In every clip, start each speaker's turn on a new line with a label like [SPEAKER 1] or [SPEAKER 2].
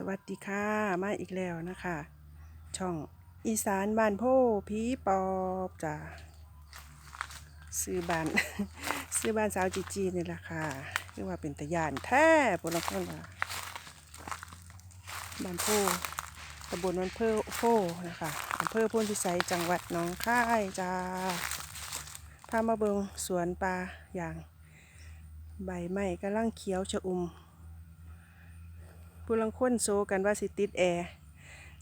[SPEAKER 1] สวัสดีค่ะ มาอีกแล้วนะคะ ช่องอีสานบ้านโพผีปอบจ้ะซื้อบ้าน ซื้อบ้านสาวจีจีนี่แหละค่ะเรียกว่าเป็นตะยานแท้บนละคนว่าบ้านโพตำบลวันเพอโพนะคะอำเภอพ้นพิสัยจังหวัดหนองคายจ้าพามาเบิงสวนปลาอย่าง ใบไม้กำลังเขียวชะอุ่ม ผู้ลังคนโซกันว่าสิติดแอร์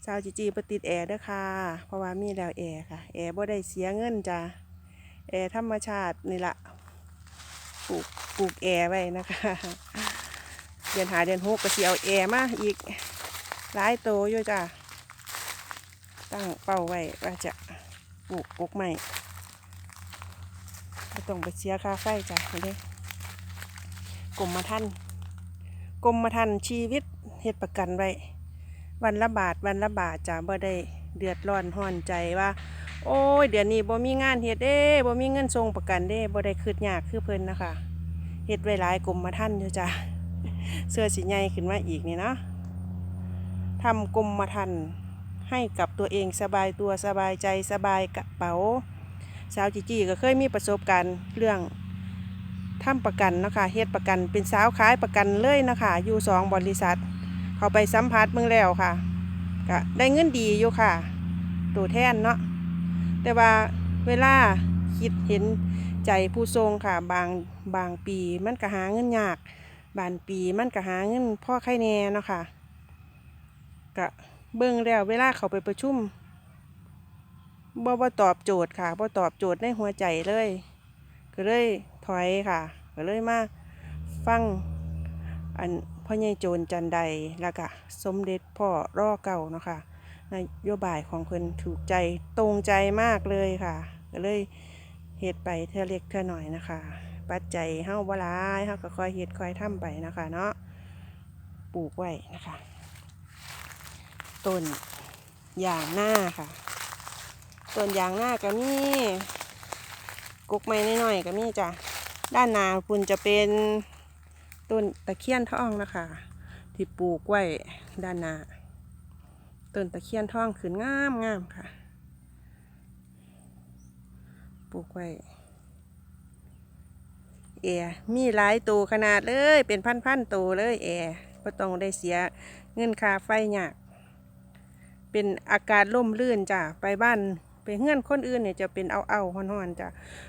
[SPEAKER 1] สาวจีจีปติดแอร์เด้อค่ะ เพราะว่ามีแล้วแอร์ค่ะ แอร์บ่ได้เสียเงินจ้ะแอร์ธรรมชาตินี่ละปลูกปลูกแอร์ไว้นะคะเดือนหาเดือนหกก็สิเอาแอร์มาอีกหลายโตอยู่จ้ะตั้งเป้าไว้ว่าจะปลูกปลูกใหม่ไม่ต้องไปเสียค่าไฟจ้ะนี่เด้กรมธรรม์กรมธรรม์ชีวิต ฮ็ดประกันไว้ วันละบาทวันละบาทจ้ะบ่ได้เดือดร้อนห้อนใจว่า โอ้ยเดือนนี้บ่มีงานเฮ็ดเด้บ่มีเงินส่งประกันเด้บ่ได้คืดยากคือเพิ่นนะคะเฮ็ดไว้หลายกรมธรรม์อยู่จ้ะเสื้อสีใหญ่ขึ้นมาอีกนี่นะทำกรมธรรม์ให้กับตัวเองสบายตัวสบายใจสบายกระเป๋า สาวจีจีก็เคยมีประสบการณ์เรื่องทำประกันนะคะเฮ็ดประกันเป็นสาวขายประกันเลยนะคะอยู่สองบริษัท เขาไปสัมผัสเมืองแล้วค่ะก็ได้เงินดีอยู่ค่ะ ตัวแทนเนาะแต่ว่าเวลาคิดเห็นใจผู้ทรงค่ะ บางบางปีมันก็หาเงินยาก บางปีมันก็หาเงินพ่อไข่แน่เนาะค่ะก็เบิ่งแล้วเวลาเขาไปประชุมบ่บ่ตอบโจทย์ค่ะบ่ตอบโจทย์ในหัวใจเลย ก็เลยถอยค่ะ ก็เลยมาฟังอัน พ่อใหญ่โจรจันใดแล้วก็สมเด็จพ่อรอเก่าเนาะค่ะนโยบายของเพิ่นถูกใจตรงใจมากเลยค่ะ ก็เลยเฮ็ดไปเท่าเล็กเท่าหน่อยนะคะ ปัจจัยเฮาบลายเฮาก็คอยเฮ็ดคอยทำไปนะคะเนาะปลูกไว้นะคะต้นยางหน้าค่ะต้นยางหน้าก็มีกุกไม้น้อยๆก็มีจ้ะด้านหน้าคุณจะเป็น ต้นตะเคียนทองนะคะที่ปลูกไว้ด้านหน้าต้นตะเคียนทองขึ้นงามงามค่ะ ปลูกไว้แอร์มีหลายตัวขนาดเลย เป็นพันๆตัวเลยแอร์ก็ต้องได้เสียเงินค่าไฟยาก เป็นอากาศร่มรื่นจ้ะไปบ้าน ไปเฮือนคนอื่นเนี่ยจะเป็นเอาเอาๆฮ้อนๆจ้ะ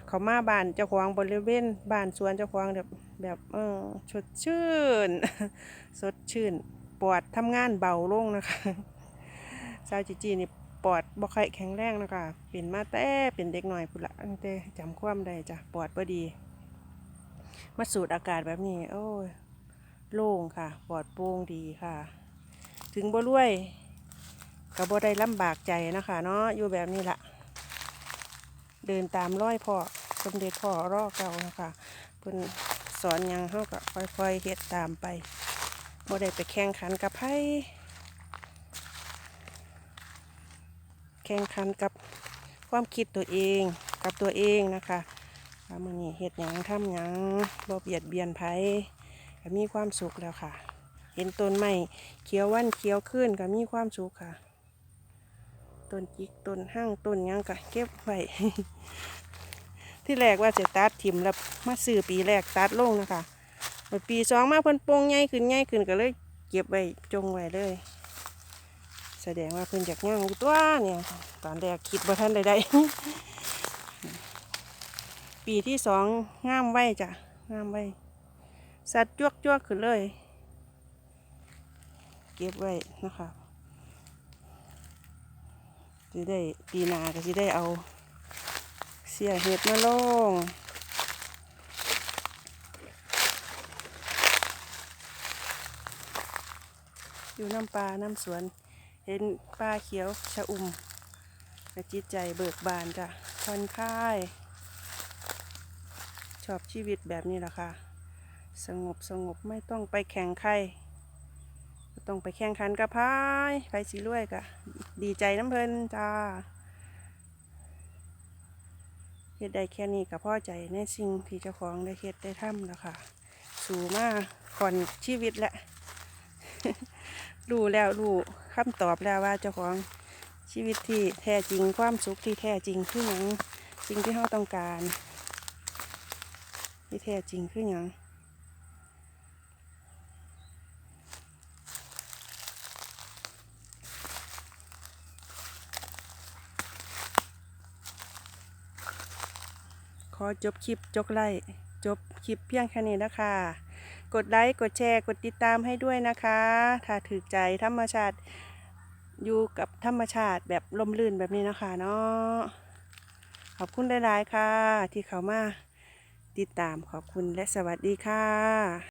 [SPEAKER 1] เขามาบ้านเจ้าของบริเวณบ้านสวนเจ้าของแบบแบบเออสดชื่น สดชื่นปอดทำงานเบาลงนะคะสาวจีจีนี่ปอดบ่ค่อยแข็งแรงนะคะเป็นมาแต่เป็นเด็กหน่อยพุ่นละแต่จำความได้จ้ะปอดบ่ดี มาสูดอากาศแบบนี้ โอ้ยโล่งค่ะปอดโปร่งดีค่ะ ถึงบ่รวยก็บ่ได้ลำบากใจนะคะ เนาะอยู่แบบนี้ละ เดินตามร้อยพ่อสมเด็จพ่อรอเก่านะคะเพิ่นสอนยังเฮาก็ค่อยๆเฮ็ดตามไปบ่ได้ไปแข่งขันกับไผแข่งขันกับความคิดตัวเองกับตัวเองนะคะว่ามื้อนี้เฮ็ดหยังทำหยังบ่เบียดเบียนไผก็มีความสุขแล้วค่ะ เห็นต้นไม้เขียววันเขียวขึ้นก็มีความสุขค่ะ ต้นจิกต้นห้างต้นยังก็เก็บไว้ที่แรกว่าจะตัดถิ่มแล้วมาซื้อปีแรกตัดลงนะคะปีสองมาเพิ่นโปงใหญ่ขึ้นใหญ่ขึ้นก็เลย เก็บไว้จงไว้เลย แสดงว่าเพิ่นอยากย่างตัวเนี่ยตอนแรกคิดว่าท่านใดๆปีที่สองงามไว้จ้ะงามไว้สัตว์จวกจวกขึ้นเลย เก็บไว้นะคะ สิได้ปีนาก็สิได้เอา เสียเห็ดมาลงอยู่น้ำปลาน้ำสวน เห็นปลาเขียวชะอุ่มกระจิตใจเบิกบานจ้ะผ่อนคลาย ชอบชีวิตแบบนี้แหละค่ะ สงบสงบไม่ต้องไปแข่งใคร ต้องไปแข่งขันกับพายไฟสีรวยกะดีใจน้ำเพลินจ้าเฮ็ดได้แค่นี้กับพ่อใจในสิ่งที่เจ้าของได้เฮ็ดได้ทำแล้วค่ะ สูมาก่อนชีวิตแหละรู้แล้วรู้คำตอบแล้วว่าเจ้าของชีวิตที่แท้จริงความสุขที่แท้จริงคือหยังสิ่งที่เราต้องการ ที่แท้จริงคือหยัง ขอจบคลิปจกไล่จบคลิปเพียงแค่นี้นะคะ กดไลค์กดแชร์กดติดตามให้ด้วยนะคะ ถ้าถือใจธรรมชาติอยู่กับธรรมชาติแบบลมลื่นแบบนี้นะคะเนาะขอบคุณหลาย ๆ ค่ะ ที่เขามาติดตามขอบคุณและสวัสดีค่ะ